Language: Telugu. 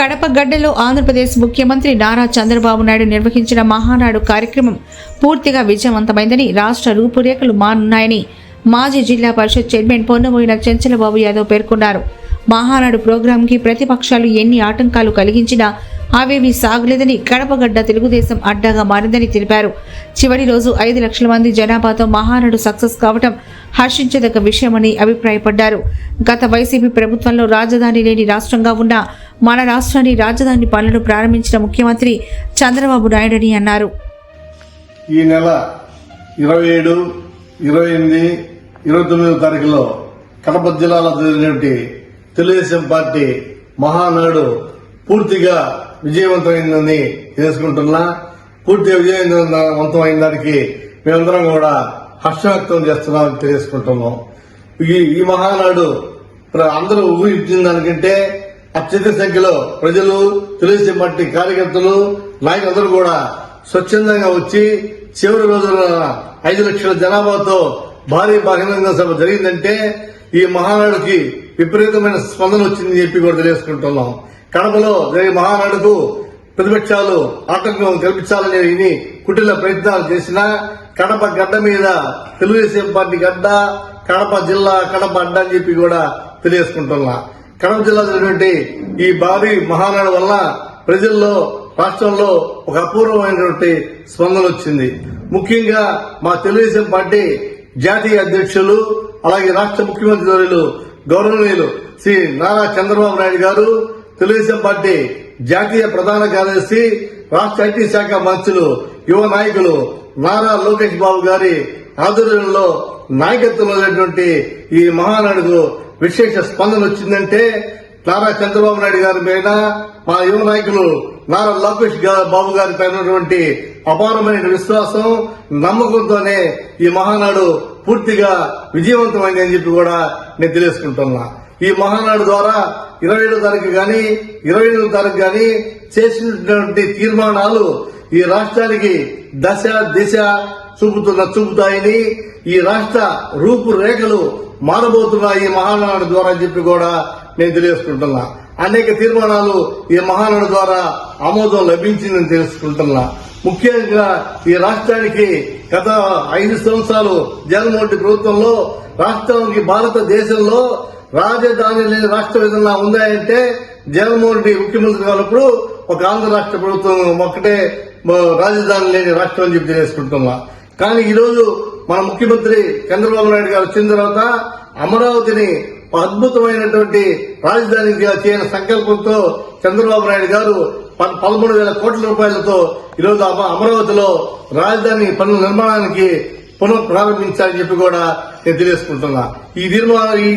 కడప గడ్డలో ఆంధ్రప్రదేశ్ ముఖ్యమంత్రి నారా చంద్రబాబు నాయుడు నిర్వహించిన మహానాడు కార్యక్రమం పూర్తిగా విజయవంతమైందని రాష్ట్ర రూపురేఖలు మానున్నాయని మాజీ జిల్లా పరిషత్ చైర్మన్ పొన్నమోయిన చెంచలబాబు యాదవ్ పేర్కొన్నారు. మహానాడు ప్రోగ్రాంకి ప్రతిపక్షాలు ఎన్ని ఆటంకాలు కలిగించినా అవేవి సాగలేదని కడపగడ్డ తెలుగుదేశం అడ్డాగా మారిందని తెలిపారు. చివరి రోజు ఐదు లక్షల మంది జనాభాతో మహానాడు సక్సెస్ కావటం హర్షించదగ్గ విషయమని అభిప్రాయపడ్డారు. గత వైసీపీ ప్రభుత్వంలో రాజధాని లేని రాష్ట్రంగా ఉన్న మన రాష్ట్రాన్ని రాజధాని పనులను ప్రారంభించిన ముఖ్యమంత్రి చంద్రబాబు నాయుడని అన్నారు. ఈ నెల ఇరవై ఏడు ఇరవై ఎనిమిది ఇరవై తొమ్మిదో తారీఖులో కడప జిల్లాలో జరిగినటువంటి తెలుగుదేశం పార్టీ మహానాడు పూర్తిగా విజయవంతమైందని తెలుసుకుంటున్నా. పూర్తిగా విజయవంతమైన దానికి మేమందరం కూడా హర్షవ్యక్తం చేస్తున్నామని తెలుసుకుంటున్నాం ఈ ఈ మహానాడు అందరూ ఊహించిన దానికంటే అత్యధిక సంఖ్యలో ప్రజలు తెలుగుదేశం పార్టీ కార్యకర్తలు నాయకులందరూ కూడా స్వచ్ఛందంగా వచ్చి చివరి రోజున ఐదు లక్షల జనాభాతో భారీ బహిరంగ సభ జరిగిందంటే ఈ మహానాడుకి విపరీతమైన స్పందన వచ్చిందని చెప్పి కూడా తెలియజేసుకుంటున్నాం. కడపలో జరిగే మహానాడుకు ప్రతిపక్షాలు ఆటంకం కల్పించాలని ఇది కుటిల ప్రయత్నాలు చేసినా కడప గడ్డ మీద తెలుగుదేశం పార్టీ గడ్డ కడప జిల్లా కడప అడ్డ అని చెప్పి కూడా తెలియజేసుకుంటున్నా. కడప జిల్లా జరిగినటువంటి ఈ భారీ మహానాడు వల్ల ప్రజల్లో రాష్ట్రంలో ఒక అపూర్వమైనటువంటి స్పందన వచ్చింది. ముఖ్యంగా మా తెలుగుదేశం పార్టీ జాతీయ అధ్యక్షులు అలాగే రాష్ట్ర ముఖ్యమంత్రి వర్యులు గౌరవనీయులు శ్రీ నారా చంద్రబాబు నాయుడు గారు తెలుగుదేశం పార్టీ జాతీయ ప్రధాన కార్యదర్శి రాష్ట్ర ఐటీ శాఖ మంత్రులు యువ నాయకులు నారా లోకేష్ బాబు గారి ఆధ్వర్యంలో నాయకత్వంలో ఈ మహానాడుకు విశేష స్పందన వచ్చిందంటే నారా చంద్రబాబు నాయుడు గారి పైన మా యువ నాయకులు నారా లోకేష్ బాబు గారి పైన ఉన్నటువంటి అపారమైన విశ్వాసం నమ్మకంతోనే ఈ మహానాడు పూర్తిగా విజయవంతమైంది అని చెప్పి కూడా నేను తెలియజేసుకుంటున్నా. ఈ మహానాడు ద్వారా ఇరవై ఏడో తారీఖు గాని ఇరవై ఎనిమిదో తారీఖు గాని చేసినటువంటి తీర్మానాలు ఈ రాష్ట్రానికి దశ దిశ చూపుతున్న చూపుతాయని ఈ రాష్ట్ర రూపురేఖలు మారబోతున్నాయి ఈ మహానాడు ద్వారా అని చెప్పి కూడా నేను తెలియజేసుకుంటున్నా. అనేక తీర్మానాలు ఈ మహానాడు ద్వారా ఆమోదం లభించిందని తెలుసుకుంటున్నా ముఖ్యంగా ఈ రాష్ట్రానికి గత ఐదు సంవత్సరాలు జగన్మోహన్ రెడ్డి ప్రభుత్వంలో రాష్ట్రానికి భారతదేశంలో రాజధాని లేని రాష్ట్రం ఏదన్నా ఉందాయంటే జగన్మోహన్ రెడ్డి ముఖ్యమంత్రి కానప్పుడు ఒక ఆంధ్ర రాష్ట్ర ప్రభుత్వం ఒక్కటే రాజధాని లేని రాష్ట్రం అని చెప్పి తెలియజేసుకుంటున్నా. కానీ ఈరోజు మన ముఖ్యమంత్రి చంద్రబాబు నాయుడు గారు వచ్చిన తర్వాత అమరావతిని అద్భుతమైనటువంటి రాజధానిగా చేయని సంకల్పంతో చంద్రబాబు నాయుడు గారు ప- పదమూడు వేల కోట్ల రూపాయలతో ఈరోజు అమరావతిలో రాజధాని పనుల నిర్మాణానికి పునః ప్రారంభించాలని చెప్పి కూడా నేను తెలియజేసుకుంటున్నా. ఈ నిర్మాణం ఈ